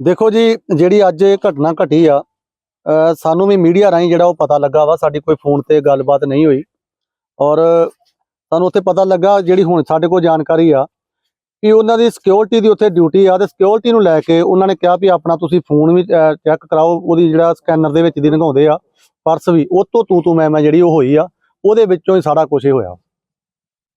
ਦੇਖੋ ਜੀ, ਜਿਹੜੀ ਅੱਜ ਇਹ ਘਟਨਾ ਘਟੀ ਆ ਸਾਨੂੰ ਵੀ ਮੀਡੀਆ ਰਾਹੀਂ ਜਿਹੜਾ ਉਹ ਪਤਾ ਲੱਗਾ ਵਾ, ਸਾਡੀ ਕੋਈ ਫੋਨ ਤੇ ਗੱਲਬਾਤ ਨਹੀਂ ਹੋਈ। ਔਰ ਸਾਨੂੰ ਉੱਥੇ ਪਤਾ ਲੱਗਾ, ਜਿਹੜੀ ਹੁਣ ਸਾਡੇ ਕੋਲ ਜਾਣਕਾਰੀ ਆ, ਕਿ ਉਹਨਾਂ ਦੀ ਸਿਕਿਉਰਿਟੀ ਦੀ ਉੱਥੇ ਡਿਊਟੀ ਆ, ਤੇ ਸਿਕਿਉਰਿਟੀ ਨੂੰ ਲੈ ਕੇ ਉਹਨਾਂ ਨੇ ਕਿਹਾ ਵੀ ਆਪਣਾ ਤੁਸੀਂ ਫੋਨ ਵੀ ਚੈੱਕ ਕਰਾਓ, ਉਹਦੀ ਜਿਹੜਾ ਸਕੈਨਰ ਦੇ ਵਿੱਚ ਦੀ ਲੰਘਾਉਂਦੇ ਆ, ਪਰਸ ਵੀ, ਉਹ ਤੋਂ ਤੂੰ ਤੂੰ ਮੈਂ ਮੈਂ ਜਿਹੜੀ ਉਹ ਹੋਈ ਆ, ਉਹਦੇ ਵਿੱਚੋਂ ਹੀ ਸਾਰਾ ਕੁਝ ਹੀ ਹੋਇਆ।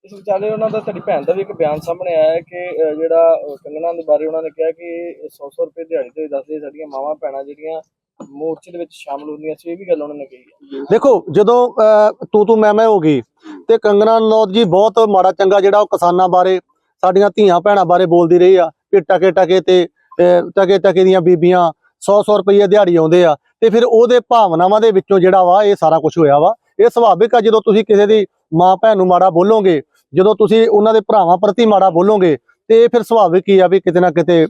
ਇਸ ਵਿਚਾਲੇ ਉਹਨਾਂ ਦਾ ਤੁਹਾਡੀ ਭੈਣ ਦਾ ਵੀ ਇੱਕ ਬਿਆਨ ਸਾਹਮਣੇ ਆਇਆ ਹੈ ਕਿ ਜਿਹੜਾ ਕੰਗਣਾ ਦੇ ਬਾਰੇ ਉਹਨਾਂ ਨੇ ਕਿਹਾ ਕਿ 100-100 ਰੁਪਏ ਦਿਹਾੜੀ ਤੇ ਦੱਸਦੇ ਸਾਡੀਆਂ ਮਾਵਾਂ ਭੈਣਾਂ ਜਿਹੜੀਆਂ ਮੋਰਚੇ ਦੇ ਵਿੱਚ ਸ਼ਾਮਲ ਹੁੰਦੀਆਂ ਸੀ ਇਹ ਵੀ ਗੱਲ ਉਹਨਾਂ ਨੇ ਕਹੀ ਦੇਖੋ ਜਦੋਂ ਅਹ, ਤੂੰ ਤੂੰ ਮੈਂ ਮੈਂ ਹੋ ਗਈ ਤੇ ਕੰਗਣਾ ਰਣੌਤ ਜੀ ਬਹੁਤ ਮਾੜਾ ਚੰਗਾ ਜਿਹੜਾ ਉਹ ਕਿਸਾਨਾਂ ਬਾਰੇ ਸਾਡੀਆਂ ਧੀਆਂ ਭੈਣਾਂ ਬਾਰੇ ਬੋਲਦੀ ਰਹੀ ਆ ਕਿ ਟਕੇ ਟਕੇ ਤੇ ਟਕੇ ਟਕੇ ਦੀਆਂ ਬੀਬੀਆਂ 100 100 ਰੁਪਏ ਦਿਹਾੜੀ ਆਉਂਦੇ ਆ ਤੇ ਫਿਰ ਉਹਦੇ ਭਾਵਨਾਵਾਂ ਦੇ ਵਿੱਚੋਂ ਜਿਹੜਾ ਵਾ ਇਹ ਸਾਰਾ ਕੁਝ ਹੋਇਆ ਵਾ। ਇਹ ਸੁਭਾਵਿਕ ਆ ਜਦੋਂ ਤੁਸੀਂ ਕਿਸੇ ਦੀ ਮਾਂ ਭੈਣ ਨੂੰ ਮਾੜਾ ਬੋਲੋਗੇ ਜਦੋਂ ਤੁਸੀਂ ਉਹਨਾਂ ਦੇ ਭਰਾਵਾਂ ਪ੍ਰਤੀ ਮਾੜਾ ਬੋਲੋਗੇ ਤੇ ਇਹ ਫਿਰ ਸੁਭਾਵਿਕ ਹੀ ਆ ਵੀ ਕਿਤੇ ਨਾ ਕਿਤੇ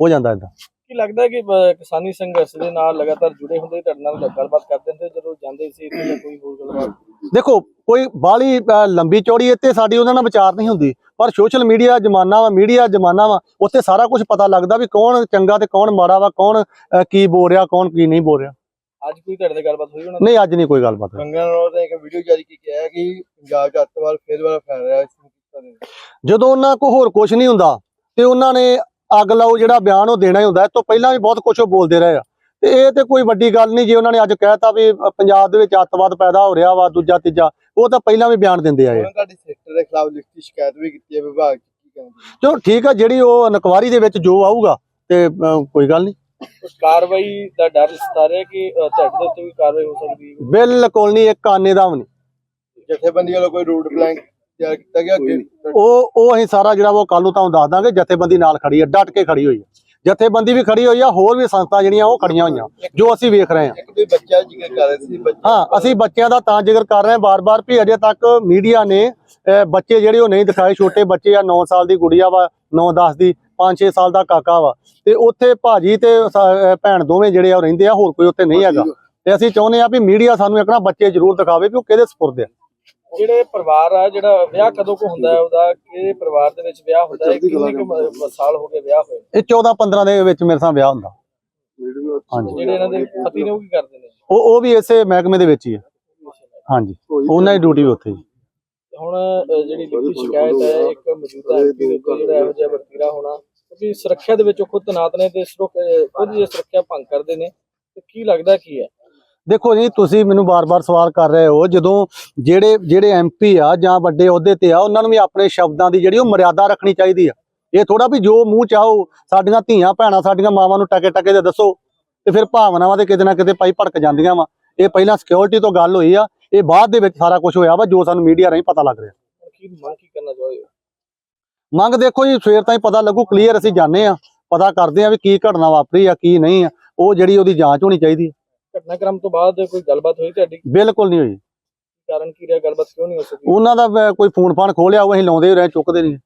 ਹੋ ਜਾਂਦਾ ਇਦਾਂ ਕੀ ਲੱਗਦਾ ਕਿ ਕਿਸਾਨੀ ਸੰਘਰਸ਼ ਦੇ ਨਾਲ ਲਗਾਤਾਰ ਜੁੜੇ ਹੁੰਦੇ ਤੁਹਾਡੇ ਨਾਲ ਗੱਲਬਾਤ ਕਰਦੇ ਹੁੰਦੇ ਜਦੋਂ ਜਾਂਦੇ ਸੀ ਇੱਥੇ ਜਾਂ ਕੋਈ ਹੋਰ ਗੱਲਬਾਤ? ਦੇਖੋ ਕੋਈ ਬਾਲੀ ਲੰਬੀ ਚੌੜੀ ਇੱਥੇ ਸਾਡੀ ਉਹਨਾਂ ਨਾਲ ਵਿਚਾਰ ਨਹੀਂ ਹੁੰਦੀ ਪਰ ਸੋਸ਼ਲ ਮੀਡੀਆ ਜ਼ਮਾਨਾ ਵਾ ਮੀਡੀਆ ਜ਼ਮਾਨਾ ਵਾ ਉੱਥੇ ਸਾਰਾ ਕੁਝ ਪਤਾ ਲੱਗਦਾ ਵੀ ਕੌਣ ਚੰਗਾ ਤੇ ਕੌਣ ਮਾੜਾ ਵਾ ਕੌਣ ਕੀ ਬੋਲ ਰਿਹਾ ਕੌਣ ਕੀ ਨਹੀਂ ਬੋਲ ਰਿਹਾ। ਅੱਜ ਕੋਈ ਤੁਹਾਡੇ ਨਾਲ ਗੱਲਬਾਤ ਹੋਈ ਨਾਲ ਨਹੀਂ ਅੱਜ ਨਹੀਂ ਕੋਈ ਗੱਲਬਾਤ ਕੰਗਨਾ ਰਣੌਤ ਨੇ ਇੱਕ ਵੀਡੀਓ ਜਾਰੀ ਕੀਤੀ ਹੈ ਕਿ ਪੰਜਾਬ 'ਚ ਅੱਤਵਾਦ ਫੇਰ ਵਾਰ ਫੈਲ ਰਿਹਾ ਇਸ ਨੂੰ ਕੀਤਾ ਨਹੀਂ ਜਦੋਂ ਉਹਨਾਂ ਕੋ ਹੋਰ ਕੁਝ ਨਹੀਂ ਹੁੰਦਾ ਤੇ ਉਹਨਾਂ ਨੇ ਅੱਗ ਲਾਓ ਜਿਹੜਾ ਬਿਆਨ ਉਹ ਦੇਣਾ ਹੀ ਹੁੰਦਾ ਇਸ ਤੋਂ ਪਹਿਲਾਂ ਵੀ ਬਹੁਤ ਕੁਝ ਉਹ ਬੋਲਦੇ ਰਹੇ ਆ। ਤੇ ਇਹ ਤੇ ਕੋਈ ਵੱਡੀ ਗੱਲ ਨਹੀਂ ਜੇ ਉਹਨਾਂ ਨੇ ਅੱਜ ਕਹਿਤਾ ਵੀ ਅ, ਪੰਜਾਬ ਦੇ ਵਿੱਚ ਅੱਤਵਾਦ ਪੈਦਾ ਹੋ ਰਿਹਾ ਵਾ ਦੂਜਾ ਤੀਜਾ ਉਹ ਤਾਂ ਪਹਿਲਾਂ ਵੀ ਬਿਆਨ ਦਿੰਦੇ ਆਏ ਆ। ਉਹਨਾਂ ਤੁਹਾਡੀ ਸੈਕਟਰ ਦੇ ਖਿਲਾਫ ਲਿਖਤੀ ਸ਼ਿਕਾਇਤ ਵੀ ਕੀਤੀ ਹੈ ਵਿਭਾਗ 'ਚ ਕੀ ਕਹਿੰਦੇ ਚਲੋ ਠੀਕ ਆ ਜਿਹੜੀ ਉਹ ਇਨਕੁਆਰੀ ਦੇ ਵਿੱਚ ਜੋ ਆਊਗਾ ਤੇ ਅ, ਕੋਈ ਗੱਲ ਨਹੀਂ। ਕਾਰਵਾਈ ਦਾ ਡਰ ਸਤਾ ਰਿਹਾ ਕਿ ਤੁਹਾਡੇ ਦੇ ਉੱਤੇ ਵੀ ਕਾਰਵਾਈ ਹੋ ਸਕਦੀ ਹੈ? ਬਿਲਕੁਲ ਨਹੀਂ ਇੱਕ ਆਨੇ ਦਾ ਵੀ ਨਹੀਂ। ਜਥੇਬੰਦੀ ਵੱਲੋਂ ਕੋਈ ਰੂਟ ਬਲੈਂਕ ਤਿਆਰ ਕੀਤਾ ਗਿਆ ਅੱਗੇ ਉਹ ਉਹ ਅਸੀਂ ਸਾਰਾ ਜਿਹੜਾ ਵਾ ਉਹ ਕੱਲ ਨੂੰ ਤੁਹਾਨੂੰ ਦੱਸ ਦਾਂਗੇ ਜਥੇਬੰਦੀ ਨਾਲ ਖੜੀ ਹੈ ਡਟ ਕੇ ਖੜੀ ਹੋਈ ਹੈ। ਜਥੇਬੰਦੀ ਵੀ ਖੜੀ ਹੋਈ ਆ ਹੋਰ ਵੀ ਸੰਸਥਾ ਜਿਹੜੀਆਂ ਉਹ ਖੜੀਆਂ ਹੋਈਆਂ ਜੋ ਅਸੀਂ ਵੇਖ ਰਹੇ ਹਾਂ। ਇੱਕ ਵੀ ਬੱਚਾ ਜ਼ਿਕਰ ਕਰ ਰਹੇ ਸੀ ਬੱਚਾ ਹਾਂ ਅਸੀਂ ਬੱਚਿਆਂ ਦਾ ਤਾਂ ਜ਼ਿਕਰ ਕਰ ਰਹੇ ਹਾਂ ਬਾਰ-ਬਾਰ ਵੀ ਅਜੇ ਤੱਕ ਮੀਡੀਆ ਨੇ ਬੱਚੇ ਜਿਹੜੇ ਉਹ ਨਹੀਂ ਦਿਖਾਏ ਛੋਟੇ ਬੱਚੇ ਆ 9 ਸਾਲ ਦੀ ਗੁੜੀਆ ਵਾ 9-10 ਦੀ 5-6 ਸਾਲ ਦਾ ਕਾਕਾ ਵਾ। ਤੇ ਉੱਥੇ ਭਾਜੀ ਤੇ ਭੈਣ ਦੋਵੇਂ ਜਿਹੜੇ ਆ ਉਹ ਰਹਿੰਦੇ ਆ ਹੋਰ ਕੋਈ ਉੱਥੇ ਨਹੀਂ ਹੈਗਾ। ਤੇ ਅਸੀਂ ਚਾਹੁੰਦੇ ਆ ਵੀ ਮੀਡੀਆ ਸਾਨੂੰ ਇੱਕ ਨਾ ਬੱਚੇ ਜ਼ਰੂਰ ਦਿਖਾਵੇ ਵੀ ਉਹ ਕਿਹਦੇ ਸਪੁਰਦ ਆ। ਜਿਹੜੇ ਪਰਿਵਾਰ ਆ ਜਿਹੜਾ ਵਿਆਹ ਕਦੋਂ ਕੋ ਹੁੰਦਾ ਹੈ ਉਹਦਾ ਕਿਹੜੇ ਪਰਿਵਾਰ ਦੇ ਵਿੱਚ ਵਿਆਹ ਹੁੰਦਾ ਹੈ ਕਿੰਨੇ ਸਾਲ ਹੋ ਗਏ ਵਿਆਹ ਹੋਏ ਇਹ 14-15 ਦੇ ਵਿੱਚ ਮੇਰੇ ਸਾਹ ਵਿਆਹ ਹੁੰਦਾ। ਹਾਂਜੀ। ਜਿਹੜੇ ਇਹਨਾਂ ਦੇ ਪਤੀ ਨੇ ਉਹ ਕੀ ਕਰਦੇ ਨੇ? ਉਹ ਉਹ ਵੀ ਇਸੇ ਮਹਿਕਮੇ ਦੇ ਵਿੱਚ ਹੀ ਹੈ ਹਾਂਜੀ। ਉਹਨਾਂ ਦੀ ਡਿਊਟੀ ਵੀ ਉੱਥੇ ਹੀ ਹੁਣ ਜਿਹੜੀ ਲਿਖਤੀ ਸ਼ਿਕਾਇਤ ਹੈ ਇੱਕ ਮੌਜੂਦਾ ਐਮਪੀ ਦੇ ਉੱਤੇ ਜਿਹੜਾ ਇਹੋ ਜਿਹਾ ਵਰਤੀਰਾ ਹੋਣਾ ਕਿਉਂਕਿ ਸੁਰੱਖਿਆ ਦੇ ਵਿੱਚ ਉਹ ਖੁਦ ਤਨਾਤ ਨੇ ਤੇ ਸੁਰੱਖ- ਅਹ, ਖੁਦ ਜੇ ਸੁਰੱਖਿਆ ਭੰਗ ਕਰਦੇ ਨੇ। ਤੇ ਕੀ ਲੱਗਦਾ ਕੀ ਹੈ? ਦੇਖੋ ਜੀ ਤੁਸੀਂ ਮੈਨੂੰ ਬਾਰ-ਬਾਰ ਸਵਾਲ ਕਰ ਰਹੇ ਹੋ ਜਦੋਂ ਜਿਹੜੇ ਜਿਹੜੇ ਐਮਪੀ ਆ ਜਾਂ ਵੱਡੇ ਅਹੁਦੇ ਤੇ ਆ ਉਹਨਾਂ ਨੂੰ ਵੀ ਆਪਣੇ ਸ਼ਬਦਾਂ ਦੀ ਜਿਹੜੀ ਉਹ ਮਰਿਆਦਾ ਰੱਖਣੀ ਚਾਹੀਦੀ ਆ। ਇਹ ਥੋੜਾ ਵੀ ਜੋ ਮੂੰਹ ਚਾਹੋ ਸਾਡੀਆਂ ਧੀਆਂ ਭੈਣਾਂ ਸਾਡੀਆਂ ਮਾਵਾਂ ਨੂੰ ਟਕੇ ਟਕੇ ਦੇ ਦੱਸੋ ਤੇ ਫਿਰ ਭਾਵਨਾਵਾਂ ਤੇ ਕਿਤੇ ਨਾ ਕਿਤੇ ਪਾਈ ਭੜਕ ਜਾਂਦੀਆਂ ਵਾ। ਇਹ ਪਹਿਲਾਂ ਸਿਕਿਉਰਿਟੀ ਤੋਂ ਗੱਲ ਹੋਈ ਆ ਇਹ ਬਾਅਦ ਦੇ ਵਿੱਚ ਸਾਰਾ ਕੁਝ ਹੋਇਆ ਵਾ ਜੋ ਸਾਨੂੰ ਮੀਡੀਆ ਰਾਹੀਂ ਪਤਾ ਲੱਗ ਰਿਹਾ। ਹੁਣ ਕੀ ਮੰਗ ਕੀ ਕਰਨਾ ਚਾਹੁੰਦੇ ਹੋ ਮੰਗ ਦੇਖੋ ਜੀ ਸਵੇਰ ਤਾਈਂ ਪਤਾ ਲੱਗੂ ਕਲੀਅਰ ਅਸੀਂ ਜਾਣੇ ਆ ਪਤਾ ਕਰਦੇ ਆ ਵੀ ਕੀ ਘਟਨਾ ਵਾਪਰੀ ਆ ਕੀ ਨਹੀਂ ਆ ਉਹ ਜਿਹੜੀ ਉਹਦੀ ਜਾਂਚ ਹੋਣੀ ਚਾਹੀਦੀ ਹੈ ਘਟਨਾਕ੍ਰਮ ਤੋਂ ਬਾਅਦ ਕੋਈ ਗੱਲਬਾਤ ਹੋਈ ਤੁਹਾਡੀ? ਬਿਲਕੁਲ ਨਹੀਂ ਹੋਈ। ਕਾਰਨ ਕੀ ਰਿਹਾ? ਗੱਲਬਾਤ ਕਿਉਂ ਨਹੀਂ ਹੋ ਸਕੀ? ਉਹਨਾਂ ਦਾ ਅਹ, ਕੋਈ ਫੋਨ ਫਾਨ ਖੋਲਿਆ ਉਹ ਅਸੀਂ ਲਾਉਂਦੇ ਹੀ ਰਹੇ ਚੁੱਕਦੇ ਨਹੀਂ।